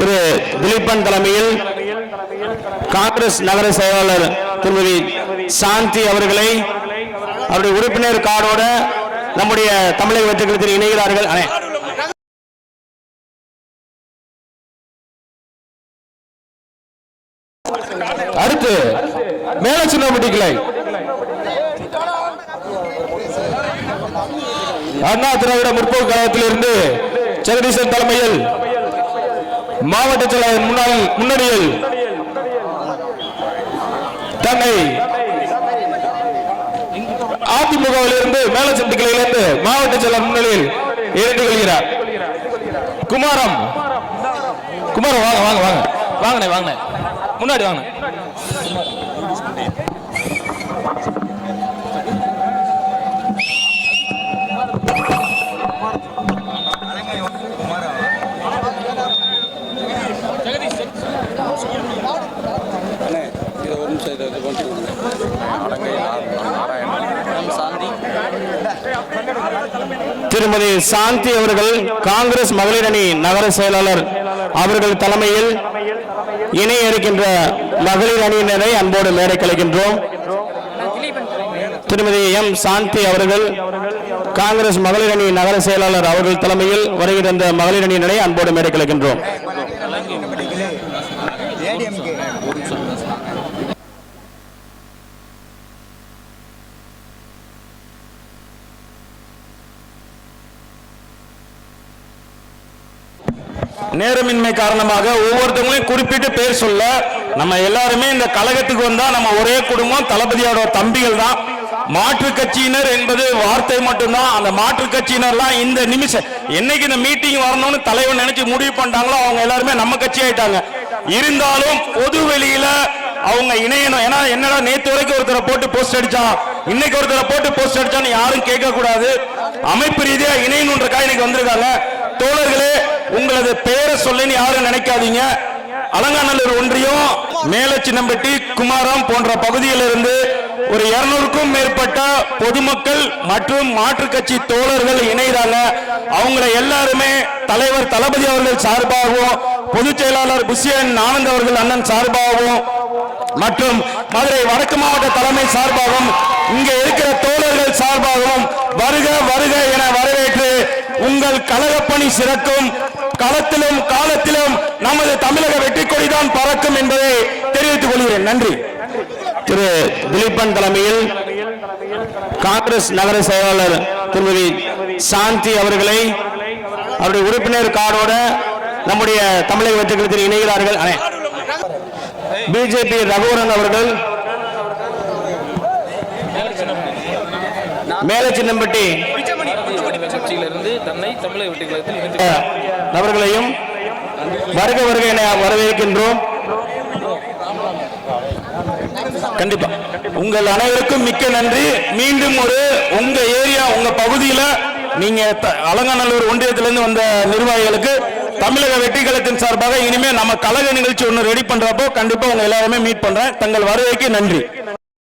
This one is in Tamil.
திரு திலீபன் தலைமையில் காங்கிரஸ் நகர செயலாளர் திருமதி சாந்தி அவர்களை அவருடைய உறுப்பினர் கார்டோட நம்முடைய தமிழக வெற்றிகளத்தில் இணைகிறார்கள். அடுத்து மேல சின்னப்பட்டி கிளை அண்ணா திராவிட முற்போக்கு கழகத்திலிருந்து ஜெகதீசன் தலைமையில் மாவட்ட செயலாளர் முன்னாள் முன்னணியில் தன்னை அதிமுகவிலிருந்து மேலச்சந்திகளிலிருந்து மாவட்ட செயலாளர் முன்னிலையில் இணைந்து கொள்கிறார். குமாரம். குமாரம் வாங்க வாங்க வாங்க. வாங்கினேன் வாங்கினேன் முன்னாடி வாங்க. திருமதி சாந்தி அவர்கள் காங்கிரஸ் மகளிர் அணி நகர செயலாளர் அவர்கள் தலைமையில் இணைய இருக்கின்ற மகளிர் அணியினரை அன்போடு மேடை கலைக்கின்றோம் திருமதி எம் சாந்தி அவர்கள் காங்கிரஸ் மகளிர் அணி நகர செயலாளர் அவர்கள் தலைமையில் வருகின்ற மகளிர் அணியினரை அன்போடு மேடை கலைக்கின்றோம் நேரமின்மை காரணமாக ஒவ்வொருத்தவங்களையும் குறிப்பிட்டு பேர் சொல்ல நம்ம எல்லாருமே இந்த கழகத்துக்கு வந்தா நம்ம ஒரே குடும்பம் தளபதியோட தம்பிகள் தான். மாற்று கட்சியினர் என்பது வார்த்தை மட்டும்தான். அந்த மாற்று கட்சியினர்லாம் இந்த நிமிஷம் என்னைக்கு இந்த மீட்டிங் வரணும்னு தலைவர் நினைச்சு முடிவு பண்ணிட்டாங்களோ அவங்க எல்லாருமே நம்ம கட்சி ஆயிட்டாங்க. இருந்தாலும் பொது வெளியில அவங்க இணையணும். ஏன்னா என்னடா நேத்து வரைக்கும் ஒருத்தரை போட்டு போஸ்ட் அடிச்சான் இன்னைக்கு ஒருத்தரை போட்டு போஸ்ட் அடிச்சான்னு யாரும் கேட்க கூடாது அமைப்பு ரீதியா இணையணுன்றக்காக இன்னைக்கு வந்திருக்காங்க. தோழர்களே உங்களது பெயரை சொல்லி யாரும் நினைக்காதீங்க. அலங்காநல்லூர் ஒன்றியம் மேலச்சின்னம்பட்டி குமாரம் போன்ற பகுதியிலிருந்து ஒரு இருநூறுக்கும் மேற்பட்ட பொதுமக்கள் மற்றும் மாற்றுக் கட்சி தோழர்கள் இணைகிறாங்க. அவங்கள எல்லாருமே தலைவர் தளபதி அவர்கள் சார்பாகவும் பொதுச் செயலாளர் புஷியன் ஆனந்த் அவர்கள் அண்ணன் சார்பாகவும் மற்றும் மதுரை வடக்கு மாவட்ட தலைமை சார்பாகவும் இங்கே இருக்கிற தோழர்கள் சார்பாகவும் வருக வருக என உங்கள் கழகப்பணி சிறக்கும். களத்திலும் காலத்திலும் நமது தமிழக வெற்றி கொடிதான் பறக்கும் என்பதை தெரிவித்துக் கொள்கிறேன். நன்றி. திரு திலீபன் தலைமையில் காங்கிரஸ் நகர செயலாளர் திருமதி சாந்தி அவர்களை அவருடைய உறுப்பினர் கார்டோட நம்முடைய தமிழக வெற்றி கழகத்தில் இணைகிறார்கள் பிஜேபி ரகுவரன் அவர்கள் மேல சின்னம்பட்டி கட்சியிலிருந்து தன்னை தமிழக வெற்றி கழகத்தில் நபர்களையும் வருக வருக என வரவேற்கின்றோம். கண்டிப்பா. உங்கள் அனைவருக்கும் மிக்க நன்றி. மீண்டும் ஒரு உங்க ஏரியா உங்க பகுதியில நீங்க த- அலங்காநல்லூர் ஒன்றியத்திலிருந்து வந்த நிர்வாகிகளுக்கு தமிழக வெற்றிகளத்தின் சார்பாக இனிமே நம்ம கழக நிகழ்ச்சி ஒன்று ரெடி பண்றப்போ கண்டிப்பா உங்க எல்லாருமே மீட் பண்றேன். தங்கள் வருகைக்கு நன்றி.